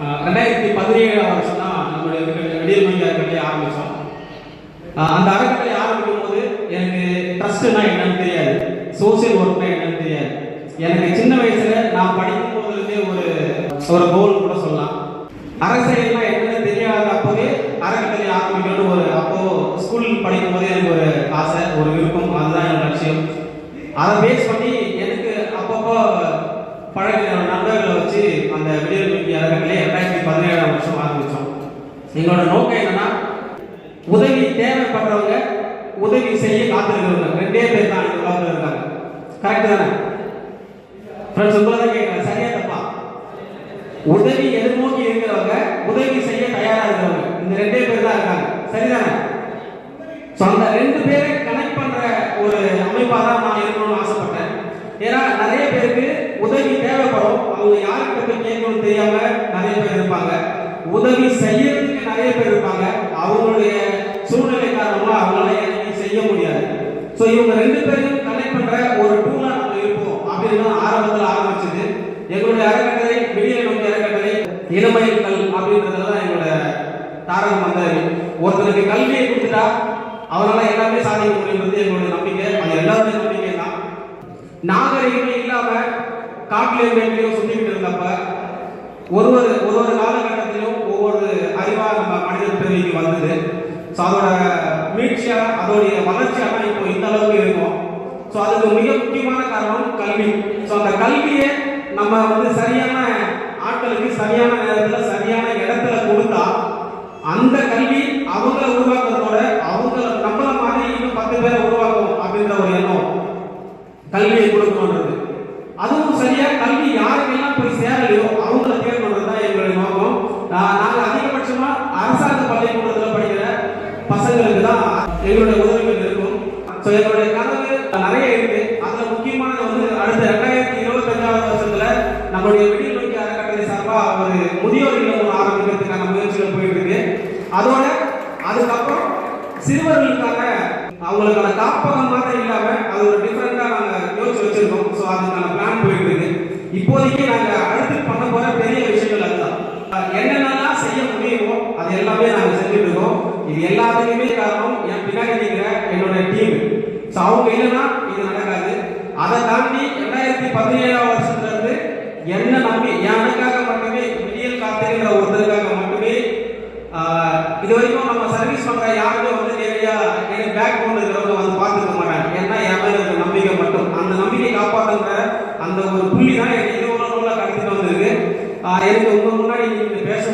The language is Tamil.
ரெண்டாயிரத்தி பதினேழாம் வருஷம் தான் நம்மளுடைய விடியல் மொழி அறக்கட்டளை ஆரம்பித்தோம் அந்த அறக்கட்டளை ஆரம்பிக்கும் போது எனக்கு ட்ரஸ்ட்னா என்னன்னு தெரியாது. சோசியல் ஒர்க்னா என்னன்னு தெரியாது. எனக்கு சின்ன வயசுல நான் படிக்கும் போதுலேருந்தே ஒரு ஒரு கோல் கூட சொல்லலாம். அரசியல்னா என்னன்னு தெரியாத அப்போவே அறக்கட்டளை ஆரம்பிக்கணும்னு ஒரு அப்போ ஸ்கூல் படிக்கும் போதே எனக்கு ஒரு ஆசை ஒரு விருப்பம். அதுதான் என்னோட லட்சியம். அதை பேஸ் பண்ணி எனக்கு அப்பப்போ பழகின நண்பர்களை வச்சு அந்த விடியல் மீடியா அறக்கட்டளை பதினேழாம் வருஷம் ஆரம்பித்தோம் எங்களோட நோக்கம் என்னன்னா உதவி தேவைப்படுறவங்க உதவி செய்ய காத்திருக்கிறவங்க. ரெண்டே பேர் தான் இந்த காலத்தில் இருக்காங்க கரெக்ட் தானே? ஃப்ரெண்ட்ஸ் உங்களை கேட்குறேன் சரியா தப்பா? உதவி எதிர்நோக்கி இருக்கிறவங்க உதவி செய்ய தயாரா இருக்கிறவங்க இந்த ரெண்டே பேர் தான் இருக்காங்க. சரிதானே ஸோ அந்த ரெண்டு பேரை கனெக்ட் பண்ற ஒரு அமைப்பாக தான் நான் இருக்கணும்னு ஆசைப்பட்டேன். ஏன்னா நிறைய பேருக்கு உதவி தேவைப்படும். அவங்க யார் போய் தெரியாம நிறைய பேர் இருப்பாங்க. உதவி செய்யறதுக்கு நிறைய பேர் இருப்பாங்க. அவங்களுடைய சூழ்நிலை காரணமா அவங்களால எதையும் செய்ய முடியாது. ஸோ இவங்க ரெண்டு பேரையும் கனெக்ட் பண்ற ஒரு டூலா நம்ம இருப்போம் அப்படின்னு ஆரம்பத்தில் ஆரம்பிச்சது. எங்களுடைய அறக்கட்டளை வெளியே நோக்கி அறக்கட்டளை இளமையல்கள் அப்படின்றதுல தான் எங்களோட தாரக மந்தாரி ஒருத்தருக்கு கல்வியை கொடுத்துட்டா அவரால் எல்லாமே சாதிக்க முடியுன்றது எங்களுடைய நம்பிக்கை. அது எல்லாருடைய நம்பிக்கை தான் நாகரிகமே இல்லாம காட்டிலையும் மேட்டிலையும் சுத்திக்கிட்டு இருந்தப்ப ஒரு ஒரு ஒரு ஒரு காலகட்டத்திலும் ஒவ்வொரு அறிவாக நம்ம மனித பிறவிக்கு வந்தது. ஸோ அதோட மீட்சியா அதோடைய வளர்ச்சியா இப்போ இந்த அளவுக்கு இருக்கும். ஸோ அதுக்கு மிக முக்கியமான காரணம் கல்வி. ஸோ அந்த கல்வியை நம்ம வந்து சரியான ஆட்களுக்கு சரியான நேரத்தில் சரியான இடத்துல கொடுத்தா அந்த கல்வி அவங்கள உருவாக்குறதோட அவங்கள நம்மள மாதிரி இன்னும் பத்து பேரை உருவாக்கும் அப்படின்ற ஒரு எண்ணம் கல்வியை கொடுக்கணுன்றது அதுவும் சரியா கல்வி யாருக்கெல்லாம் போய் சேரலையோ அவங்கள தேர்வுன்றது தான் எங்களுடைய நோக்கம் ஆஹ் நாங்க அதிகபட்சமா அரசாங்க பள்ளிக்கூடத்தில் படிக்கிற பசங்களுக்கு தான் எங்களுடைய உதவிகள் இருக்கும். ஸோ எங்களுடைய கனவு நிறைய இருக்கு. அதுல முக்கியமானது வந்து அடுத்த ரெண்டாயிரத்தி இருபத்தஞ்சாவது வருஷத்துல நம்மளுடைய விடியல் நோக்கி அறக்கட்டளை சார்பா ஒரு முதியோர் இல்லம் ஆரம்பிக்கிறதுக்கான முயற்சிகள் போயிட்டு இருக்கு அதோட அதுக்கப்புறம் சிறுவர்களுக்கான அவங்களுக்கான காப்பகம் மாதிரி இல்லாம அது ஒரு டிஃபரெண்டா நாங்க யோசிச்சு வச்சிருக்கோம். ஸோ அதுக்கான பிளான் போயிட்டு இருக்கு இப்போதைக்கு நாங்க அடுத்து பண்ண போற பெரிய விஷயங்கள் அதுதான். என்னென்னலாம் செய்ய முடியுமோ அது எல்லாமே நாங்க தெரியும் இது எல்லாத்துக்குமே காரணம் என் பின்னாடி இருக்கிற என்னோட டீம் ஸோ அவங்க இல்லைன்னா இது நடக்காது. அதை தாண்டி ரெண்டாயிரத்தி பதினேழாம் வருஷத்துலேருந்து என்ன நம்பி யாருக்காக மட்டுமே விடியல் காத்திருக்கிற ஒருத்தருக்காக மட்டுமே இது வரைக்கும் நம்ம சர்வீஸ் பண்ணுற யாருமே வந்து நேரடியா எனக்கு பேக் போன் இருக்கிறவங்க வந்து பார்த்துக்க மாட்டாங்க. ஏன்னா என் மேல இருக்கிற நம்பிக்கை மட்டும். அந்த நம்பிக்கை காப்பாற்றுங்கிற அந்த ஒரு புள்ளி தான் எனக்கு இது ஒரு நூலாக கடத்திட்டு வந்திருக்கு எனக்கு உங்க முன்னாடி நீங்க பேச